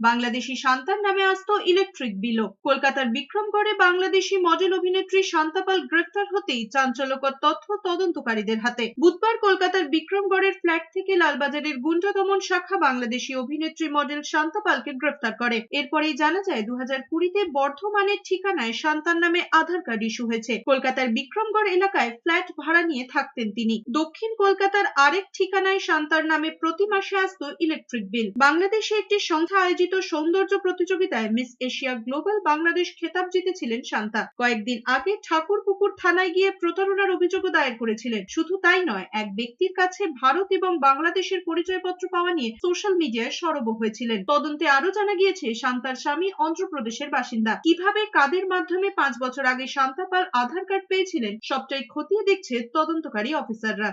বাংলাদেশি সান্তার নামে আসতো ইলেকট্রিক বিলও কলকাতার বিক্রমগড়ে বাংলাদেশি মডেল অভিনেত্রী শান্তাপাল গ্রেফতার হতেই চাঞ্চল্যকর তথ্য তদন্তকারীদের হাতে। বুধবার কলকাতার বিক্রমগড়ের ফ্ল্যাট থেকে লালবাজারের গুন্ডা দমন শাখা বাংলাদেশি অভিনেত্রী মডেল শান্তাপালকে গ্রেফতার করে। এরপরেই জানা যায় দু হাজার কুড়িতে বর্ধমানের ঠিকানায় শান্তার নামে আধার কার্ড ইস্যু হয়েছে। কলকাতার বিক্রমগড় এলাকায় ফ্ল্যাট ভাড়া নিয়ে থাকতেন তিনি। দক্ষিণ কলকাতার আরেক ঠিকানায় শান্তার নামে প্রতি মাসে আসতো ইলেকট্রিক বিল। বাংলাদেশে একটি সংস্থা আয়োজিত সৌন্দর্য প্রতিযোগিতায় মিস এশিয়া গ্লোবাল বাংলাদেশ খেতাব জিতেছিলেন শান্তা। কয়েকদিন আগে ঠাকুরপুকুর থানায় গিয়ে প্রতারণার অভিযোগও দায়ের করেছিলেন। শুধু তাই নয়, এক ব্যক্তির কাছে ভারত এবং বাংলাদেশের পরিচয়পত্র পাওয়া নিয়ে সোশ্যাল মিডিয়ায় সরব হয়েছিলেন। তদন্তে আরও জানা গিয়েছে, শান্তার স্বামী অন্ধ্রপ্রদেশের বাসিন্দা। কীভাবে, কাদের মাধ্যমে পাঁচ বছর আগে শান্তা পাল আধার কার্ড পেয়েছিলেন, সবটাই খতিয়ে দেখছে তদন্তকারী অফিসাররা।